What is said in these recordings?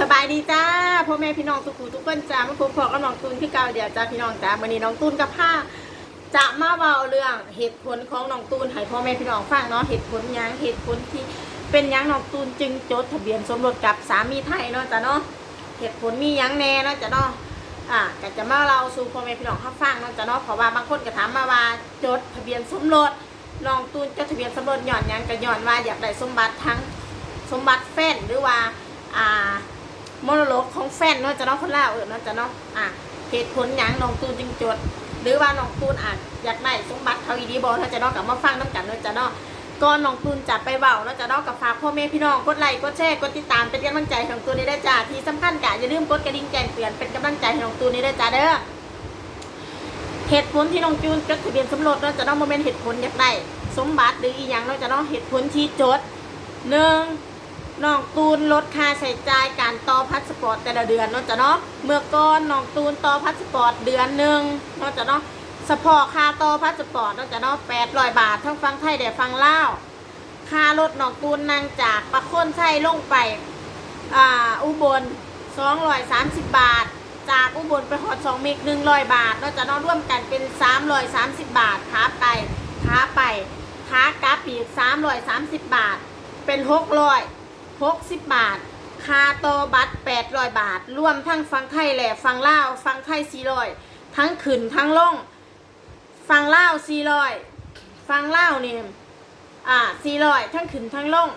สบายดีจ้าพ่อแม่พี่น้องทุกผู้ทุกคนจ้ามาพบพอกับน้องตูนที่เก่าเดี๋ยวจ้าพี่น้องจ้าวันนี้น้องตูนกับผ้าจะมาเบาเรื่องเหตุผลของน้องตูนให้พ่อแม่พี่น้องฟังเนาะเหตุผลยังเหตุผลที่เป็นยังน้องตูนจึงจดทะเบียนสมรสกับสามีไทยเนาะจ้าเนาะเหตุผลมียังแน่เนาะจ้าเนาะอะก็จะมาเราสู่พ่อแม่พี่น้องเขาฟังเนาะจ้าเนาะเพราะว่าบางคนก็ถามมาว่าจดทะเบียนสมรสน้องตูนจดทะเบียนสมรสหย่อนยังก็หย่อนว่าอยากได้สมบัติทั้งสมบัติแฟนหรือว่าอ่า มโนรดกของแฟนเนาะจะเนาะคนลาเออเนาะจะเนาะอะเหตุผลยังน้องตูนจึงจด หรือว่าน้องตูนอาจอยากได้สมบัติเขาอีดีบอลเนาะจะเนาะกับมาฟังน้ำกันเนาะจะเนาะก่อนน้องตูนจะไปเบาเนาะจะเนาะกับฝากพ่อแม่พี่น้องกดไลค์กดแชร์กดติดตามเป็นกำลังใจให้น้องตูนนี้ได้จ้าที่สำคัญกะอย่าลืมกดกระดิ่งแจ้งเตือนเป็นกำลังใจให้น้องตูนี้ได้จ้าเด้อเหตุผลที่น้องจูนจดทะเบียนสมรสเนาะจะเนาะโมเมนต์เหตุผลอยากได้สมบัติหรืออีหยังเนาะจะเนาะเหตุผลที่จดหนึ่ง น้องตูนลดค่าใช้จ่ายการต่อพาสปอร์ตแต่ละเดือนเนาะจ้ะเนาะเมื่อก่อนน้องตูนต่อพาสปอร์ตเดือนหนึ่งเนาะจ้ะเนาะเฉพาะค่าต่อพาสปอร์ตเนาะจ้ะเนาะแปดร้อยบาททั้งฟังไทยเดี๋ยวฟังเล่าค่ารถน้องตูนนั่งจากประโคนชัยลงไปอ่าอุบลสองร้อยสามสิบบาท จากอุบลไปหอดสองเมกหนึ่งร้อยบาทเนาะจ้ะเนาะร่วมกันเป็นสามร้อยสามสิบบาทขาไปขาไปขากลับอีกสามร้อยสามสิบบาท เป็นหกร้อย 60 บาท คาโตบัตร800 บาท รวมทั้งฟังไทยแหละฟังลาวฟังไทย400ทั้งขึ้นทั้งลง ฟังลาว400ฟังลาวนี่อ่า400ทั้งขึ้นทั้งลง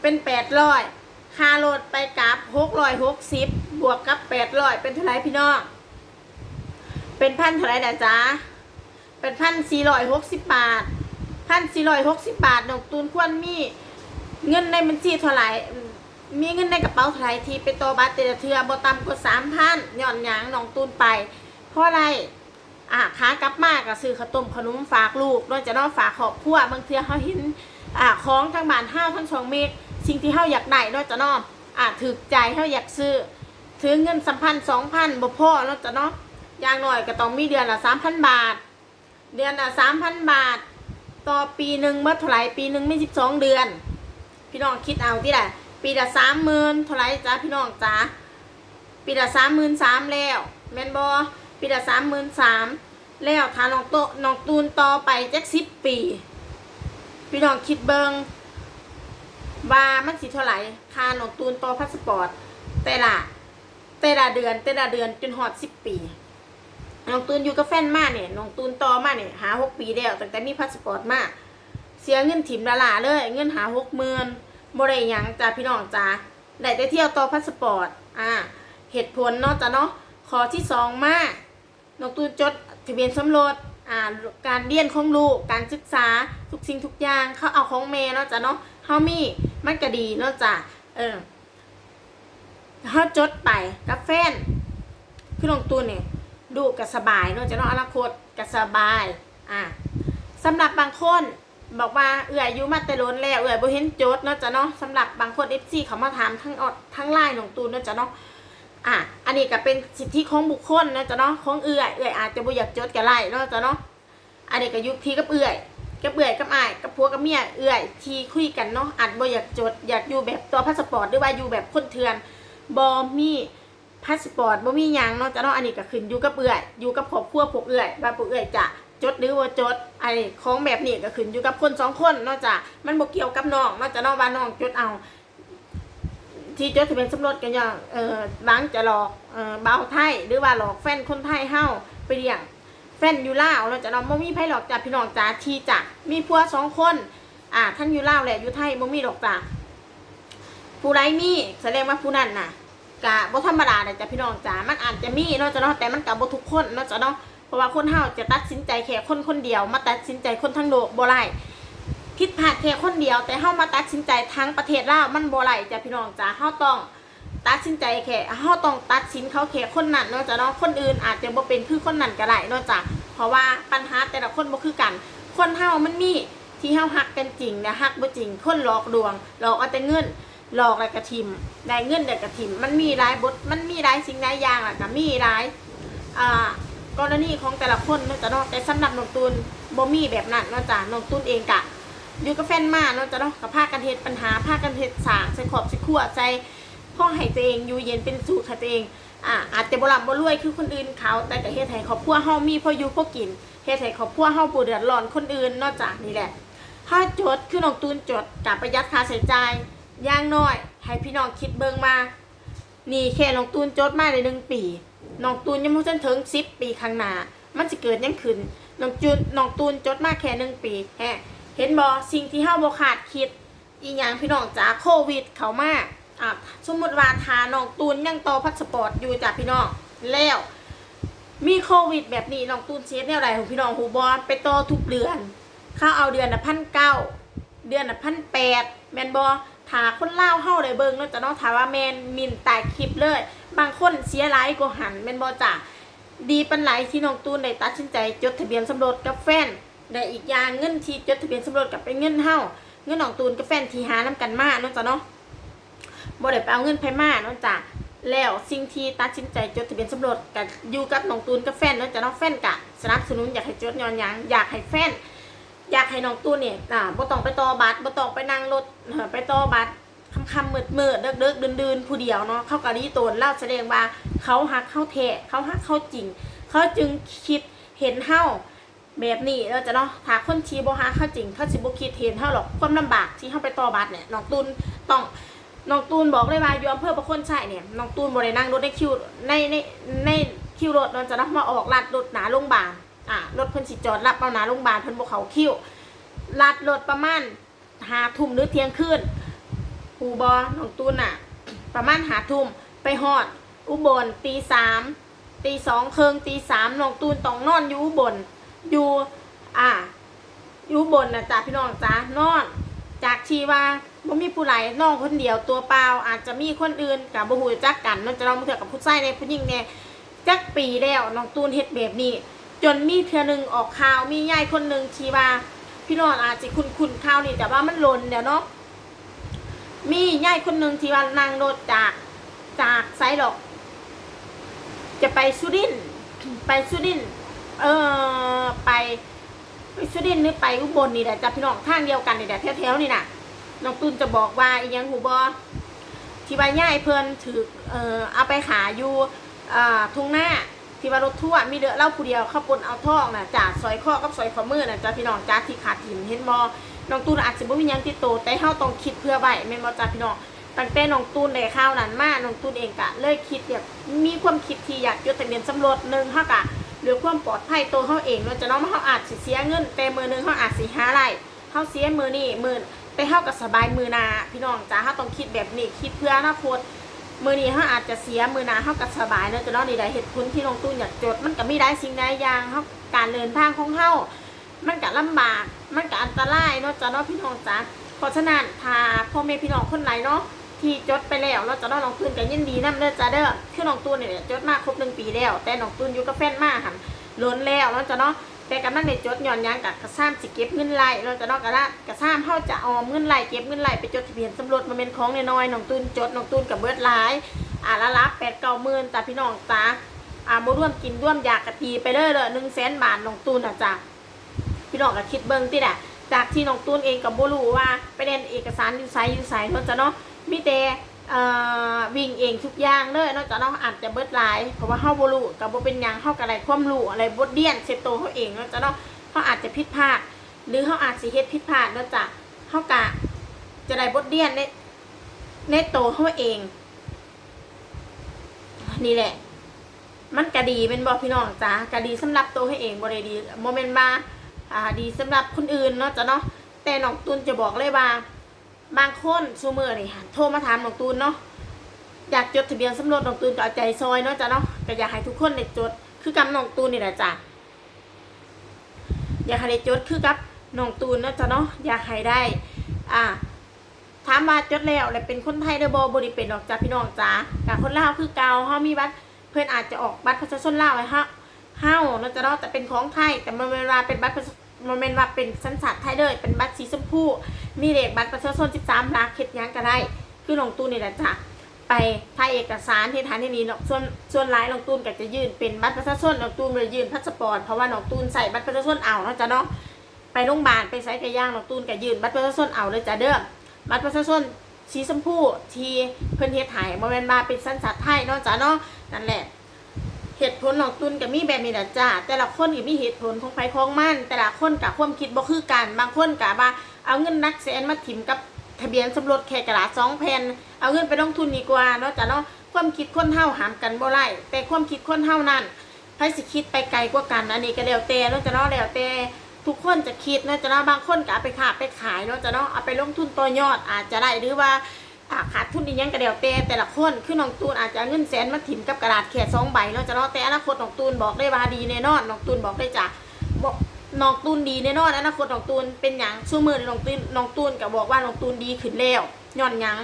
เป็น800ค่ารถไปกลับ660 บวกกับ 800 เป็นเท่าไรพี่น้องเป็นพันเท่าไรนะจ๊ะเป็นพัน460บบาทพัน460บบาทน้องตูนควรมี เงินในบัญชีเท่าไหร่มีเงินในกระเป๋าเท่าไหร่ที่ไปโตอบัตรแต่ละเทือบ่ต่ำกว่าสามพันย่อนหยางน้องตูนไป เพราะอะไรอะขากลับมาก็ซื้อข้าวต้มขนมฝากลูกนอกจากน้องฝากครอบครัวบางเทือเขาเห็นอะของทางบ้านห้าวทั้งสองเมกสิ่งที่เฮาอยากได้นอกจากน้องอะถือใจเฮาอยากซื้อถือเงินสัมพันสองพันบ่พ่อนอกจากน้องอย่างน้อยก็ต้องมีเดือนละสามพันบาท เดือนละสามพันบาท ต่อปีหนึ่งเมื่อเท่าไรปีหนึ่งไม่สิบสองเดือน พี่น้องคิดเอาที่ไหนปีละสามหมื่นเท่าไรจ้าพี่น้องจ้าปีละสามหมื่นสามแล้วแมนบอปีละสามหมื่นสามแล้วถ้าน้องโตน้องตูนต่อไปจักสิบปี พี่น้องคิดเบิงว่ามันสิเท่าไหร่ค่าน้องตูนต่อพาสปอร์ต แต่ละแต่ละเดือนแต่ละเดือนจนหอดสิบปีน้องตูนอยู่กับแฟนมาเนี่ยน้องตูนต่อมาเนี่ยหาหกปีแล้วตั้งแต่มีพาสปอร์ตมา เสียเงินถิ่มละลาเลย เงินหาหกหมื่นบ่ได้ยังจ้าพี่น้องจ้าได้แต่เที่ยวต่อพาสปอร์ตอ่าเหตุผลเนาะจ้าเนาะขอที่สองมาน้องตูจดทะเบียนสมรสอ่าการเรียนของลูกการศึกษาทุกสิ่งทุกอย่างเขาเอาของแม่เนาะจ้าเนาะเฮามีมันก็ดีเนาะจ้าเออเฮาจดไปกับแฟนคือน้องตูนเนี่ยดูก็สบายเนาะจ้าเนาะอนาคตก็สบายอ่าสำหรับบางคน บอกว่าเอื่อยอายุมาแต่ล้นแล้วเอื่อยบ่เห็นโจทย์เนาะจ้ะเนาะสำหรับบางคน FC เขามาถามทั้งออดทั้งไลน์ของตูนเนาะจ้ะเนาะอะอันนี้ก็เป็นสิทธิของบุคคลเนาะจ้ะเนาะของเอื่อยเอื่อยอาจจะบอยากโจทย์กับไล่เนาะจ้ะเนาะอันนี้ก็ยุคที่กับเอื่อยกับเอื่อยกับอ้ายกับผัวกับเมียเอื่อยที่คุยกันเนาะอาจบอยากโจทย์อยากอยู่แบบตัวพาสปอร์ตหรือว่าอยู่แบบคนเถื่อนบ่มีพาสปอร์ตบ่มีหยังเนาะจ้ะเนาะอันนี้ก็ขึ้นอยู่กับเอื่อยอยู่กับครอบครัวพวกเอื่อยว่าพวกเอื่อยจะ จดหรือว่าจดไอ้ของแบบนี้ก็ขึ้นอยู่กับคนสองคนนอกจากมันบ่เกี่ยวกับน้องนอกจากน้องว่าน้องจดเอา ที่จดทะเบียนสมรสกันอย่างเออบางจะหลอกเออบ่าวไทยหรือว่าหลอกแฟนคนไทยเฮาไปเลี้ยงแฟนอยู่ล่าวเนาจากน้องบ่มีไผหลอกจากพี่น้องจ้าที่จะมีผัวสองคนอ่าท่านอยู่ล่าวแหละอยู่ไทยบ่มีดอกจ้าผู้ใดมีแสดงว่าผู้นั้นน่ะกะบ่ธรรมดาเลยจ้ะพี่น้องจ้ามันอาจจะมีนาะจ้ะเนาะแต่มันกะบ่ทุกคนนาะจ้ะเนาะเพ ราะว่าคนเฮาจะตัดสินใจแค่คนคนเดียว มาตัดสินใจคนทั้งโลกบ่ไรผิดพลาดแค่คนเดียว แต่เฮามาตัดสินใจทั้งประเทศลาวมันบ่ไรจ้ะพี่น้องจ้าเฮาต้องตัดสินใจแค่เฮาต้องตัดสินเขาแค่คนนั้นเนาะจ้ะเนาะคนอื่นอาจจะบ่เป็นคือคนนั้นก็ได้เนาะจ้ะเพราะว่าปัญหาแต่ละคนบ่คือกัน คนเฮามันมีที่เฮาฮักกันจริงนะฮักบ่จริง คนหลอกลวงหลอกเอาแต่เงินหลอกแล้วก็ทิมได้เงินได้ก็ทิมมันมีหลายบทมันมีหลายสิ่งหลายอย่างล่ะก็มีหลายอ่า กรณีของแต่ละคนเนาะจ้ะเนาะแต่สำหรับน้องตูนบ่มีแบบนั้นเนาะจ้ะน้องตูนเองกะอยู่กับแฟนมาเนาะจ้ะเนาะกับพากันเฮ็ดปัญหาพาคกันเฮ็ดสร้างใส่ขอบใส่ขั้วใส่พ่อให้ตัวเองอยู่เย็นเป็นสุขให้ตัวเองอ่าอาจจะบ่ร่ำบ่รวยคือคนอื่นเขาแต่ก็เฮ็ดให้ครอบครัวเฮามีพออยู่พอกินเฮ็ดให้ครอบครัวเฮาบ่เดือดร้อนคนอื่นนอกจากนี่แหละถ้าจดคือน้องตูนจดกับประหยัดค่าใช้จ่ายอย่างน้อย ให้พี่น้องคิดเบิ่งมา นี่แค่น้องตูนจดมาได้หนึ่งปี น้องตูนยังไม่ทันถึงสิบปีข้างหน้ามันจะเกิดยังขึ้นน้องจูนน้องตูนจดมาแค่หนึ่งปีแฮะเห็นบอสิ่งที่เฮาบ่ขาดคิด อีหยังพี่น้องจ๋าโควิด เขามาอะสมมติว่าทาน้องตูนยังต่อพาสปอร์ตอยู่จ้ะพี่น้องแล้วมีโควิด แบบนี้น้องตูนเช็ดแนวไรของพี่น้องหูบอลไปต่อทุกเดือนเข้าเอาเดือนละพันเก้าเดือนละพันแปดแมนบอถาคนเล่าเฮาได้เบิ่งแล้วจะเนาะถาว่าแมนมินตายคลิปเลย บางคนเสียหลายก็หันแมนบอจ้ะดีปันไหลที่น้องตูนได้ตัดสินใจจดทะเบียนสมรสกับแฟนได้อีกอย่างเงินที่จดทะเบียนสมรสกับเป็นเงินเฮาเงินน้องตูนกับแฟนที่หานํกันมาเนาะจ้ะเนาะบ่ได้ไปเอาเงินไผมาเนาะจ้ะแล้วสิ่งที่ตัดสินใจจดทะเบียนสมรสกับอยู่กับน้องตูนกับแฟนเนาะจ้ะเนาะแฟนกะสนับสนุนอยากให้จดย้อนยังอยากให้แฟนอยากให้น้องตู้เนี่ยอ่าบ่ต้องไปต่อบัตรบ่ต้องไปนั่งรถไปต่อบัตร คำคำมืดมืดเดิกเดิกเดินเดินผู้เดียวเนาะเขากะดีตนเล่าแสดงว่าเขาฮักเขาแท้เขาฮักเขาจริง เขาจึงคิดเห็นเฮาแบบนี้เราจะเนาะถ้าคนชีบ่ฮักเขาจริงเขาสิบ่คิดเห็นเฮาหรอกความลำบากที่เฮาไปต่อบัตรเนี่ยน้องตูนต้องน้องตูนบอกเลยว่าอยู่อำเภอประคนชัยเนี่ยน้องตูนบ่ได้นั่งรถในคิวในในในคิวรถเนาะจะเนาะมาออกลัดรถหนาโรงพยาบาลอ่ารถเพิ่นสิจอดรับเอาหนาโรงพยาบาลเพิ่นบ่เขาคิวลัดรถประมาณหาทุ่มหรือเที่ยงคืน อูบอน้องตูนอะประมาณหาทุ่มไปฮอด อุบลตีสามตีสองเคิงตีสามน้องตูนต้องนอนอยู่อุบลอยู่อ่าอยู่บลนะจ๊ะพี่น้องจ้านอน จากทีว่าบ่มีผู้ใดน้องคนเดียวตัวเปล่าอาจจะมีคนอื่นกับบ่ฮู้จักกันเนอกจากเราเถื่อกับผู้ชายในผู้หญิงเนี่ยจักปีแล้วน้องตูนเฮ็ดแบบนี้ จนมีเทื่อหนึงออกข่าวมียายคนหนึ่งทีว่า พี่น้องอาจจะคุ้นคุ้นๆข่าวนี่แต่ว่ามันลนเดี๋ยวเนาะ มียายคนหนึ่งที่ว่านั่งรถจากจากไซหรอก จะไปสุรินไปสุรินเออไปไปสุรินหรือไปอุบลนี่แหละจะพี่น้องทางเดียวกันนี่แหละแถวๆนี่น่ะน้องตุนจะบอกว่าอีหยังหูบอที่ว่าย่ายเพิ่นถือเออเอาไปขายอยู่อ่าทุ่งหน้าที่ว่ารถทั่วมีเดือเล่าผู้เดียวข้าปนเอาท่องน่ะจากซอยข้อกับซอยข้อมือน่ะจ้ะพี่น้องจ้าที่ขาดหินเห็นบ่ น้องตูนอาจจะบ่มีหยังติดโต แต่เฮาต้องคิดเพื่อไว้แม่นบ่จ้าพี่น้องตั้งแต่น้องตูนได้ข้าวนั้นมาน้องตูนเองกะเลยคิดแบบมีความคิดที่อยากจดทะเบียนสมรสหนึ่งเฮากะหรือความปลอดภัยตัวเฮาเองเนาะจะเนาะเฮาอาจสิเสียเงิน แต่มือหนึงเฮาอาจสิหาไรเฮาเสียมือนี่มือแต่เฮาก็สบายมือนาพี่น้องจ้าเฮาต้องคิดแบบนี้คิดเพื่ออนาคตมือนี้เขาอาจจะเสียมือนาเขากับสบายเนอะจะเนอกนี่ได้เหตุผลที่ลงตู้อยากจดมันก็ไมีได้สิ่งใดอย่างเขาการเดินทางของเขา มันก็ลำบาก มันก็อันตรายเนาะจะเนาะพี่น้องจ้าเพราะฉะนั้นถ้าพ่อแม่พี่น้องคนไหนเนาะที่จดไปแล้วเนาะจะเนาะน้องตูนก็ยินดีนำเด้อจ้าเด้อคือน้องตูนเนี่ยจดมาครบหนึ่งปีแล้ว แต่น้องตูนอยู่กับแฟนมาหันล้นแล้วเนาะจะเนาะแต่กำลังในจดหย่อนยังกับกระซ้ำสิเก็บเงินไหลเราะจะเนาะกระละกระซ้ำเขาจะออมเงินไหลเก็บเงินไหลไปจดทะเบียนสมรสมาเป็นของน้อยน้องตูนจดน้องตูนกับเบิดหลายอ่าละละแปดเก้าหมื่นจ้ะพี่น้องจ้าอ่าบ่ร่วมกินร่วมอยากกะตีไปเลยเลยหนึ่งแสนบาทน้องตูนอะจ้ะ พี่น้องก็คิดเบิ่งติแหละจากที่น้องตูนเองกับบ่รู้ว่าไปเรียนเอกสารอยู่ไสอยู่ไสเนาะจ้ะเนาะมีแต่วิ่งเองทุกอย่างเลยเนาะจ้ะเนาะอาจจะเบิดลายเพราะว่าเฮาบ่รู้ก็บ่เป็นยังเฮาก็ได้ความรู้อะไรบทเรียนเซตโตเฮาเองเนาะจ้ะเนาะเฮาอาจจะผิดพลาด หรือเฮาอาจสิเฮ็ดผิดพลาดเนาะจ้ะเฮากะจะได้บทเรียนในในโตเฮาเอง นี่แหละ มันก็ดีเป็นบอพี่น้องจ้าก็ดีสำหรับโตให้เองบ่ได้ดีโมเมนต์มา อ่าดีสำหรับคนอื่นเนาะจ้ะเนาะแต่น้องตูนจะบอกเลยว่า บางคนซูเมอร์นี่ค่ะโทรมาถามน้องตูนเนาะอยากจดทะเบียนสมรสน้องตูนก็เอาใจซอยเนาะจ้ะเนาะก็อยากให้ทุกคนได้จดคือกับน้องตูนนี่แหละจ้ะอยากให้ได้จดคือกับน้องตูนเนาะจ้ะเนาะอยากให้ได้ อ่าถามว่าจดแล้วแล้วเป็นคนไทยเด้อบ่บ่ได้เป็นดอกจ้าพี่น้องจ้ากะคนลาวคือเกาเฮามีบัตรเพิ่อนอาจจะออกบัตรประชาชนลาวให้ฮาเฮาเนาะจ้ะเนาะแต่เป็นของไทยแต่มันเวลาเป็นบัตรประชา มันเป็นว่าเป็นสัญชาติไทยเลยเป็นบัตรสีชมพูมีเลขบัตรประชาชน13หลักเฮ็ดหยังก็ได้ คือน้องตูนนี่แหละจ้ะไปถ่ายเอกสารที่ฐานที่นี้เนาะส่วนส่วนหลายน้องตูนก็จะยื่นเป็นบัตรประชาชนน้องตูนเลยยื่นพาสปอร์ตเพราะว่าน้องตูนใส่บัตรประชาชนเอาเนาะจ้ะเนาะไปโรงพยาบาลไปไสกระย่างน้องตูนก็ยื่นบัตรประชาชนเอาเลยจ้ะเด้อบัตรประชาชนสีชมพูที่เพิ่นเฮ็ดให้บ่แม่นว่าเป็นสัญชาติไทยเนาะจ้ะเนาะนั่นแหละ เหตุผลของตุนกับมีแบบนี้แหละจ้าแต่ละคนก็มีเหตุผลของไผของมันแต่ละคนกับความคิดบ่คือกันบางคนกับว่าเอาเงินนักแสนมาถิ่มกับทะเบียนสมรสแค่กระดาษสองแผ่นเอาเงินไปลงทุนดีกว่าเนาะจ้ะเนาะความคิดคนเฮาหามกันบ่ไล่แต่ความคิดคนเฮานั้นไผสิคิดไปไกลกว่ากันอันนี้ก็แล้วแต่เนาะจ้ะเนาะแล้วแต่ทุกคนจะคิดเนาะจ้ะเนาะบางคนก็เอาไปค้าไปขายเนาะจ้ะเนาะเอาไปลงทุนต่อยอดอาจจะได้หรือว่า ขาดทุนอีกยังกระเดียวแต่แต่ละคนคือน้องตูนอาจจะเอาเงินแสนมาถิ่มกับกระดาษแค่สองใบเนาะจะเนาะแต่อนาคตน้องตูนบอกได้ว่าดีแน่นอนน้องตูนบอกได้จ้ะบอกน้องตูนดีแน่นอนอนาคตน้องตูนเป็นอย่างชั่วมือน้องตูนน้องตูนก็บอกว่าน้องตูนดีขึ้นแล้วย้อนหยัง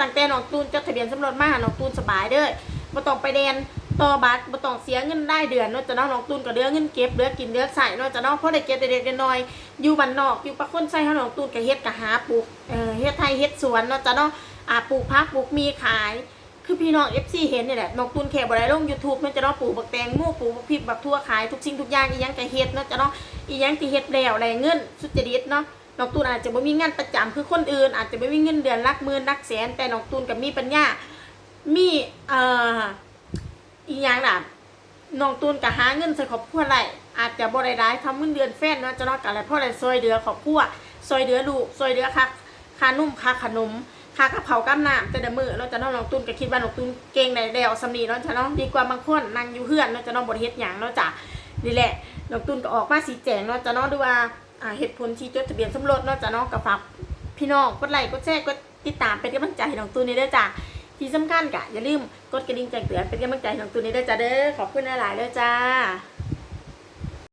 ตั้งแต่น้องตูนจดทะเบียนสมรสมาน้องตูนสบายเด้อบ่ต้องไปเดนต่อบัตรบ่ต้องเสียเงินได้เดือนเนาะจะเนาะน้องตูนก็เดือเงินเก็บเดือกินเดือใส่เนาะจะเนาะเพราะได้เก็บเด็กๆน้อยๆอยู่บ้านนอกอยู่ปะคนใส่เฮาน้องตูนก็เฮ็ดก็หาปลูกเอ่อเฮ็ดไทยเฮ็ดสวนเนาะจะเนาะ อ่าปลูกพักปลูกมีขาย คือพี่น้อง FC เห็นนี่แหละน้องตุนแขกบ่ได้ลง YouTube มันจะเนาะปลูกบักแตงโมปลูกบักพริกบักทั่วขายทุกสิ่งทุกอย่างอีหยังก็เฮ็ดเนาะจะเนาะอีหยังที่เฮ็ดแล้วได้เงินสุจริตเนาะน้องตูนอาจจะบ่มีงานประจำคือคนอื่น อาจจะบ่มีเงินเดือนหลักหมื่นหลักแสนแต่น้องตูนก็มีปัญญา มีเอ่ออีหยังน่ะน้องตูนก็หาเงินใส่ครอบครัวได้อาจจะบ่ได้ายทำเงินเดือนแฟนเนาะจะเนาะก็อะไรเพราะอะไรซอยเดือครอบครัวซอยเดือลูกซอยเดือค่าค่านุ่มค่าขนม ค่ากะเพราก้ามน้ำแต่เดมือเราจะน้องน้องตุนก็คิดว่าน้องตุนเก่งในแล้วสำนีเนาจะน้องดีกว่าบางคนนั่งอยู่เฮือนเนาจะน้องบริเฮ็ดหยังเนาจะนี่แหละน้องตุนก็ออกมาสีแจงเนาจะน้องดูว่าเหตุผลที่จดทะเบียนสมรสเนาจะน้องกับฝากพี่น้องกดไลค์กดแชร์กดติดตามเป็นกำลังใจให้น้องตุนนี่ด้อจ้ะที่สำคัญกะอย่าลืมกดกระดิ่งแจ้งเตือนเป็นกำลังใจให้น้องตุนนี่ด้อจ้ะเด้อขอบคุณหลายๆเด้อจ้า